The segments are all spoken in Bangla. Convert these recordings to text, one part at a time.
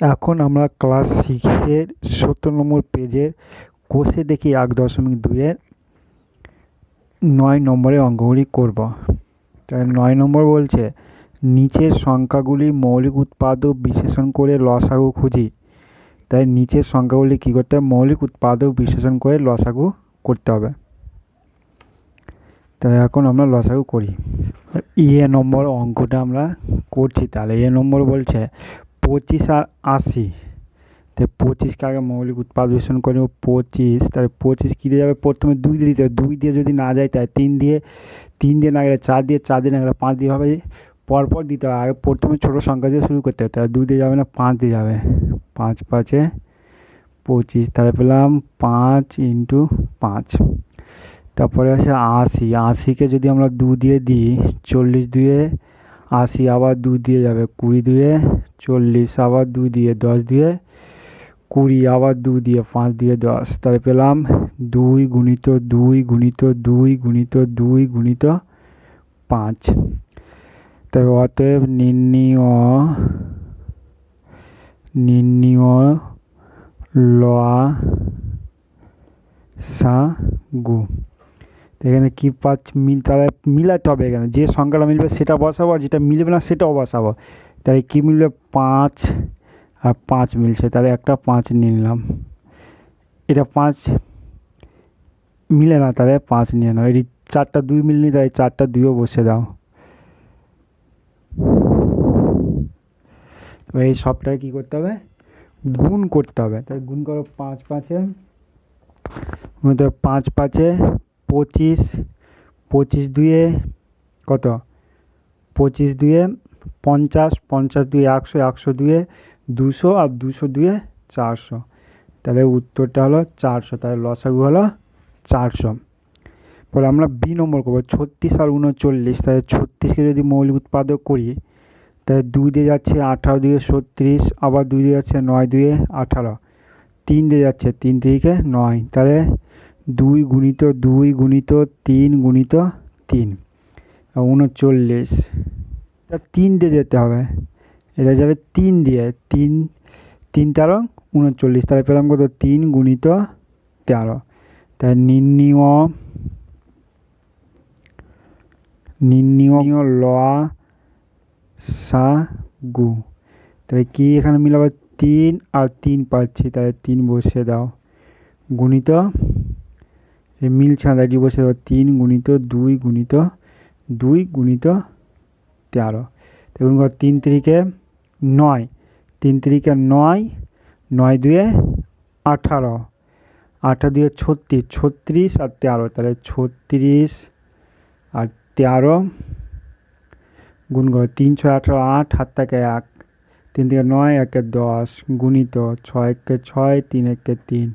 এখন আমরা ক্লাস সিক্সের সত্তর নম্বর পেজের কোষে দেখি এক দশমিক দুইয়ের নয় নম্বরে অঙ্কগুলি করব। তাই নয় নম্বর বলছে, নিচের সংখ্যাগুলি মৌলিক উৎপাদক বিশ্লেষণ করে লসাগু খুঁজি। তাই নিচের সংখ্যাগুলি কী করতে হবে? মৌলিক উৎপাদক বিশ্লেষণ করে লসাগু করতে হবে। তাহলে এখন আমরা লসাগু করি। ইয়ে নম্বর অঙ্কটা আমরা করছি। তাহলে এ নম্বর বলছে পঁচিশ আর আশি। তো পঁচিশকে আগে মৌলিক উৎপাদ বিশ্লেষণ করে পঁচিশ। তাহলে পঁচিশ কী দিয়ে যাবে? প্রথমে দুই দিয়ে দিতে হবে। দুই দিয়ে যদি না যায় তাই তিন দিয়ে তিন দিয়ে না গেলে চার দিয়ে চার দিয়ে না গেলে পাঁচ দিয়ে হবে। পরপর দিতে হবে। আগে প্রথমে ছোটো সংখ্যা দিয়ে শুরু করতে হবে। তাহলে দুই দিয়ে যাবে না, পাঁচ দিয়ে যাবে। পাঁচ পাঁচে পঁচিশ। তাহলে পেলাম পাঁচ ইন্টু পাঁচ। তারপরে আছে আশি। আশিকে যদি আমরা দু দিয়ে দিই, চল্লিশ দুয়ে আশি, আবার দু দিয়ে যাবে কুড়ি দুয়ে চল্লিশ, আবার দু দিয়ে দশ দিয়ে কুড়ি, আবার দু দিয়ে পাঁচ দিয়ে দশ। তাহলে পেলাম দুই গুণিত দুই গুণিত দুই গুণিত দুই গুণিত পাঁচ। তবে অতএব নির্ণীয় নির্ণীয় লয়া সা, গু। এখানে কী পাচ্ছি মিল, তাহলে মিলাতে হবে এখানে। যে সংখ্যাটা মিলবে সেটা বসাবো, আর যেটা মিলবে না সেটাও বসাবো। তাহলে কী মিলবে? পাঁচ আর পাঁচ মিলছে। তাহলে একটা পাঁচ নিলাম। এটা পাঁচ মিলে না, তাহলে পাঁচ নিয়ে নাও। এটি চারটা দুই মিলনি তাই চারটা দুইও বসে দাও। এবার এই সবটাকে কী করতে হবে? গুণ করতে হবে। তাই গুণ করো পাঁচ পাঁচে। মধ্যে পাঁচ পাঁচে পঁচিশ পঁচিশ দুয়ে কত? পঁচিশ দুয়ে পঞ্চাশ পঞ্চাশ দুয়ে একশো একশো দুয়ে দুশো আর দুশো দুয়ে চারশো। তাহলে উত্তরটা হলো চারশো, তাহলে লসাগু হলো চারশো। পরে আমরা বি নম্বর করব, ছত্রিশ আর উনচল্লিশ, তাহলে ছত্রিশকে যদি মৌলিক উৎপাদক করি, তাহলে দুই দিয়ে যাচ্ছে আঠারো দুয়ে ছত্রিশ, আবার দুই দিয়ে যাচ্ছে নয় দুয়ে আঠারো। তিন দিয়ে যাচ্ছে তিন থেকে নয়, তাহলে দুই গুণিত দুই গুণিত তিন গুণিত তিন, উনচল্লিশ। তিন দিয়ে যেতে হবে। এটা যাবে তিন দিয়ে, তিন তিন তেরো, উনচল্লিশ। তাহলে পেলাম কত? তিন গুণিত তেরো। তাই নির্ণীয় নির্ণীয় ল, সা, গু। তাহলে কি এখানে মিলাবো? তিন আর তিন পাচ্ছি। তাহলে তিন বসিয়ে দাও। গুণিত মিলছে না, তাই বসে দাও? তিন গুণিত দুই গুণিত দুই গুণিত তেরো। দেখুন তিন তিরিকে নয়। তিন তিরিকে নয় নয় দুয়ে আঠারো। আঠারো দুয়ে ছত্রিশ ছত্রিশ আর তেরো, তাহলে ছত্রিশ আর তেরো গুণ করো তিন, ছয়, আঠারো, আট হাত থেকে এক। তিন থেকে নয়, একে দশ, গুণিত ছয়, একে ছয়, তিন, একে তিন।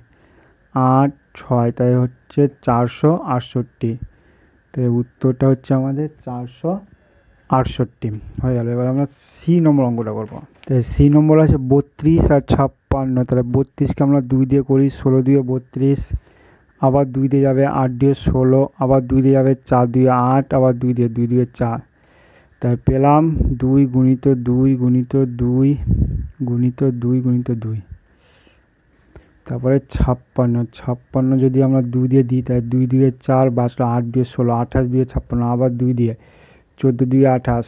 আট, ছয়, তাই হচ্ছে চারশো আটষট্টি। তাই উত্তরটা হচ্ছে আমাদের চারশো আটষট্টি। হয়ে গেল। এবার আমরা সি নম্বর অঙ্কটা করব। তাই সি নম্বর আছে বত্রিশ আর ছাপ্পান্ন। তাহলে বত্রিশকে আমরা দুই দিয়ে করি, ষোলো দিয়ে বত্রিশ, আবার দুই দিয়ে যাবে আট দিয়ে ষোলো, আবার দুই দিয়ে যাবে চার দিয়ে আট, আবার দুই দিয়ে দুই দিয়ে চার। তাই পেলাম দুই গুণিত দুই গুণিত দুই গুণিত দুই গুণিত দুই। তারপরে ছাপ্পান্ন। ছাপ্পান্ন যদি আমরা দুই দিয়ে দিই তাই দুই দিয়ে চার বাঁচলো আট দিয়ে ষোলো, আঠাশ দিয়ে ছাপ্পান্ন, আবার দুই দিয়ে চোদ্দ দিয়ে আঠাশ,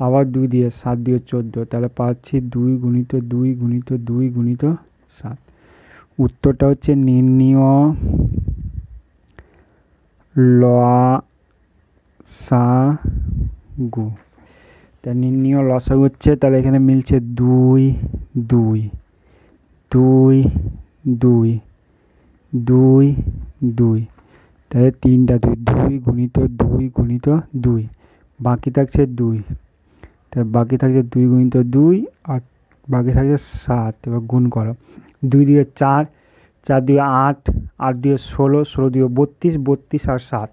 আবার দুই দিয়ে সাত দিয়ে চোদ্দ, তাহলে পাচ্ছি দুই গুণিত দুই গুণিত দুই গুণিত সাত। উত্তরটা হচ্ছে নির্ণীয় গু। তা নির্ণীয় লসাগু হচ্ছে, তাহলে এখানে মিলছে দুই দুই দুই দুই দুই দুই। তাহলে তিনটা দুই দুই গুণিত দুই গুণিত দুই। বাকি থাকছে দুই। তাহলে বাকি থাকছে দুই গুণিত দুই আর বাকি থাকছে সাত। এবার গুণ করো। দুই দিয়ে চার চার দিয়ে আট আট দিয়ে ষোলো ষোলো দিয়ে বত্রিশ বত্রিশ আর সাত।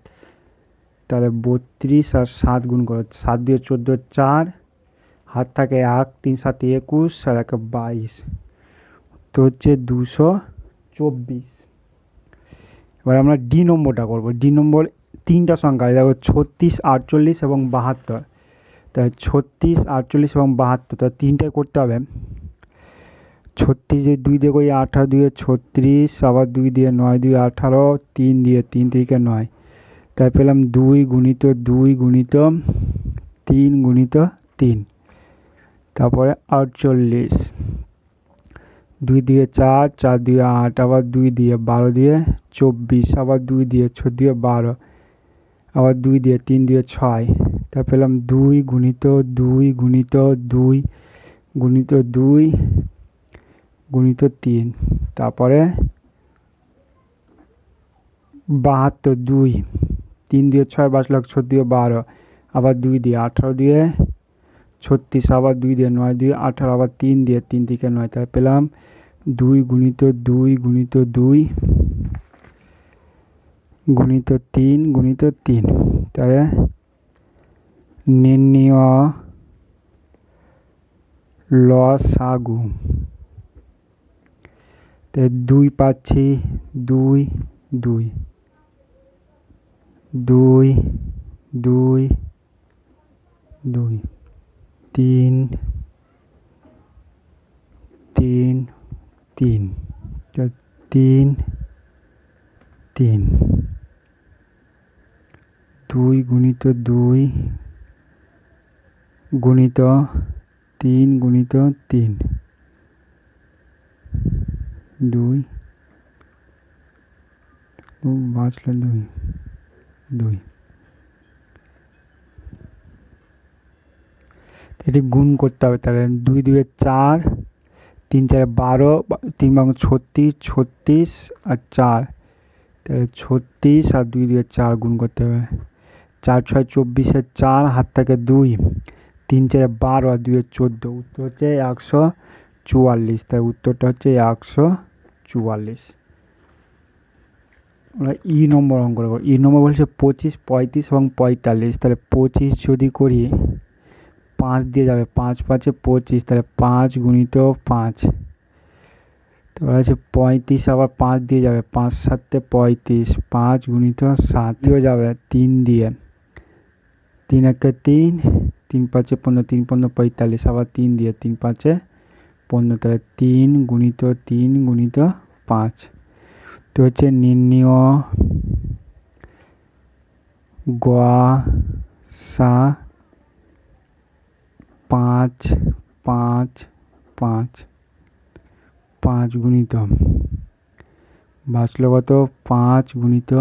তাহলে বত্রিশ আর সাত গুণ করো। সাত দিয়ে চোদ্দ, চার। হাত থাকে এক, তিন, সাত, একুশ আর এক, বাইশ। তো হচ্ছে দুশো চব্বিশ। এবার আমরা ডি নম্বরটা করব। ডি নম্বর তিনটা সংখ্যা দেখো ছত্রিশ, আটচল্লিশ এবং বাহাত্তর। তাই ছত্রিশ, আটচল্লিশ এবং বাহাত্তর তাই তিনটাই করতে হবে। ছত্রিশ দিয়ে দুই দিয়ে করি আঠারো দুয়ে ছত্রিশ, আবার দুই দিয়ে নয়, দুই আঠারো, তিন দিয়ে তিন থেকে নয়। তাই পেলাম দুই গুণিত দুই গুণিত তিন গুণিত তিন। তারপরে আটচল্লিশ। দুই দিয়ে চার চার দিয়ে আট, আবার দুই দিয়ে বারো দিয়ে চব্বিশ, আবার দুই দিয়ে ছ, দিয়ে বারো, আবার দুই দিয়ে তিন দিয়ে ছয়। তা পেলাম দুই গুণিত দুই গুণিত দুই গুণিত দুই গুণিত তিন। তারপরে বাহাত্তর দুই, তিন দিয়ে ছয় বাঁচ লাখ ছ দিয়ে বারো, আবার দুই দিয়ে আঠারো দিয়ে ছত্রিশ, আবার দুই দিয়ে নয় দিয়ে আঠারো, আবার তিন দিয়ে তিন থেকে নয়। তাই পেলাম দুই গুণিত দুই গুণিত দুই গুণিত তিন গুণিত তিন। তাহলে নির্ণীয় লসাগু তাই দুই পাচ্ছি, দুই দুই। দুই দুই দুই। তিন তিন তিন। তিন তিন। দুই গুণিত দুই গুণিত তিন গুণিত তিন। দুই। বাঁচলো দুই। দুই। এটি গুণ করতে হবে তাহলে। দুই দুয়ে চার তিন চারে বারো তিন বাং ছত্রিশ ছত্রিশ আর চার। তাহলে ছত্রিশ আর দুই দুয়ে চার গুণ করতে হবে। চার ছয় চব্বিশে চার, হাত থেকে দুই। তিন চারে বারো আর দুয়ে চোদ্দ। উত্তর হচ্ছে একশো চুয়াল্লিশ। তাই উত্তরটা হচ্ছে একশো চুয়াল্লিশ। আমরা ই নম্বর অঙ্ক করব। ই নম্বর বলছে পঁচিশ, পঁয়ত্রিশ এবং পঁয়তাল্লিশ। তাহলে পঁচিশ যদি করি পাঁচ দিয়ে যাবে, পাঁচ পাঁচে পঁচিশ, তাহলে পাঁচ গুণিত পাঁচ। তারপর আছে পঁয়ত্রিশ, আবার পাঁচ দিয়ে যাবে, পাঁচ সাতে পঁয়ত্রিশ, পাঁচ গুণিত সাত দিয়ে যাবে তিন দিয়ে। তিন একে তিন তিন পাঁচে পনেরো, তিন পনেরো পঁয়তাল্লিশ, আবার তিন দিয়ে তিন পাঁচে পনেরো, তাহলে তিন গুণিত তিন গুণিত পাঁচ। তো হচ্ছে নির্ণীয় গোয়া সা পাঁচ পাঁচ পাঁচ পাঁচ গুণিত। বাঁচলো কত? পাঁচ গুণিত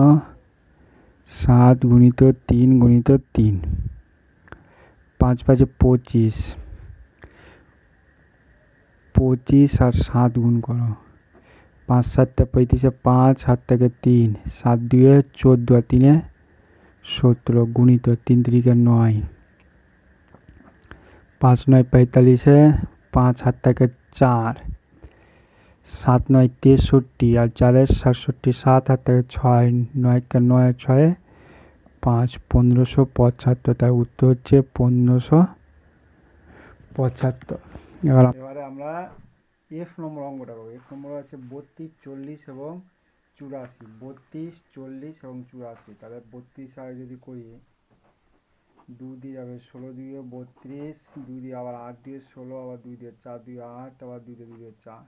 সাত গুণিত তিন গুণিত তিন। পাঁচ পাঁচে পঁচিশ। পঁচিশ আর সাত গুণ করো। পাঁচ সাতটা পঁয়ত্রিশে পাঁচ সাত থেকে তিন। সাত দুয়ে চোদ্দ আর তিনে সতেরো গুণিত তিন তিরিকে নয়। পাঁচ নয় পঁয়তাল্লিশে, পাঁচ হাত থেকে চার। সাত নয় তেষট্টি আর চারের সাতষট্টি, সাত হাত থেকে ছয়, নয় নয় ছয়ে, পাঁচ পনেরোশো পঁচাত্তর। তার উত্তর হচ্ছে পনেরোশো পঁচাত্তর। এবার এবারে আমরা এফ নম্বর অঙ্কটা করব। এফ নম্বর আছে বত্রিশ, চল্লিশ এবং চুরাশি। বত্রিশ, চল্লিশ এবং চুরাশি। তাহলে বত্রিশ আর যদি করি দু দিয়ে যাবে ষোলো দিয়ে বত্রিশ দুই দিয়ে আবার আট দিয়ে ষোলো, আবার দুই দিয়ে চার দুই আট, আবার দুই দিয়ে দুই দিয়ে চার।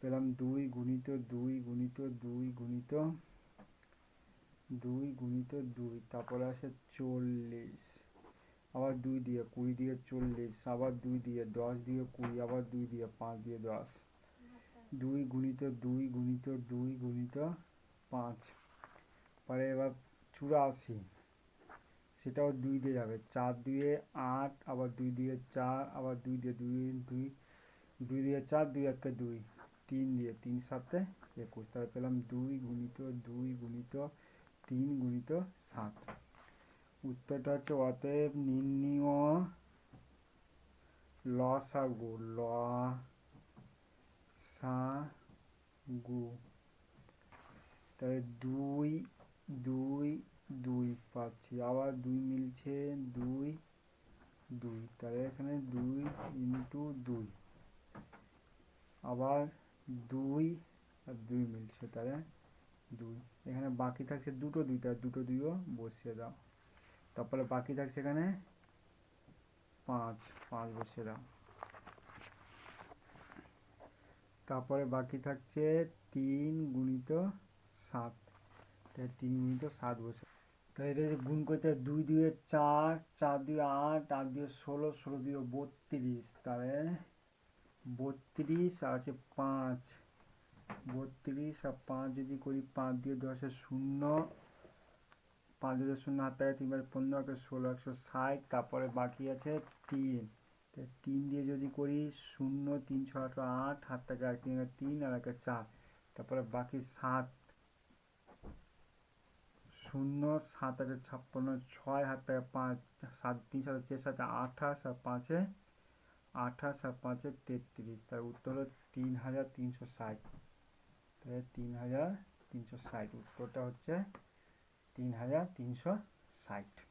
পেলাম দুই গুণিত দুই গুণিত দুই গুণিত দুই গুণিত দুই, তারপরে আসে চল্লিশ। আবার দুই দিয়ে কুড়ি, দিয়ে চল্লিশ, আবার দুই দিয়ে দশ, দিয়ে কুড়ি, আবার দুই দিয়ে পাঁচ, দিয়ে দশ। দুই গুণিত দুই গুণিত দুই গুণিত পাঁচ। পরে এবার চুরাশি। সেটাও দুই দিয়ে যাবে। চার দুয়ে আট, আবার দুই দিয়ে চার, আবার দুই দিয়ে দুই দুই দুই দিয়ে চার, দুই একটা দুই। তিন দিয়ে তিন সাতে একুশ। তাহলে পেলাম দুই গুণিত দুই গুণিত তিন গুণিত সাত। উত্তরটা হচ্ছে অতএব নির্ণীয় সা গু তাহলে দুই দুই দুই পাচ্ছি, আবার দুই মিলছে দুই দুই। তাহলে এখানে দুই ইন্টু দুই। আবার দুই আর দুই মিলছে, তাহলে দুই। এখানে বাকি থাকছে দুটো দুইটা, দুটো দুইও বসিয়ে দাও। তারপরে বাকি থাকছে এখানে পাঁচ পাঁচ বসিয়ে দাও। তারপরে বাকি থাকছে তিন গুণিত সাত। তিন গুণিত সাত বসে তো এটা গুণ করতে দুই দুয়ে চার চার দুয়ে আট আট দুয়ে ষোলো ষোলো দুয়ে বত্রিশ, তাহলে বত্রিশ আর আছে পাঁচ। বত্রিশ আর পাঁচ যদি করি পাঁচ দিয়ে দশে শূন্য, পাঁচ দিয়ে শূন্য হাত তিনবার পনেরো একশো ষোলো, একশো ষাট, তারপরে বাকি আছে তিন। তো তিন দিয়ে যদি করি শূন্য, তিন ছ আট, হাত থেকে এক তিন তিন, আর একে চার, তারপরে বাকি সাত শূন্য, সাত আটে ছাপ্পান্ন, ছয় সাত থেকে পাঁচ, সাত তিন সাথে চার সাথে আঠাশ আর পাঁচে আঠাশ আর পাঁচে তেত্রিশ। তার উত্তর হলো তিন হাজার তিনশো ষাট। তাহলে তিন হাজার তিনশো ষাট। উত্তরটা হচ্ছে তিন হাজার তিনশো ষাট।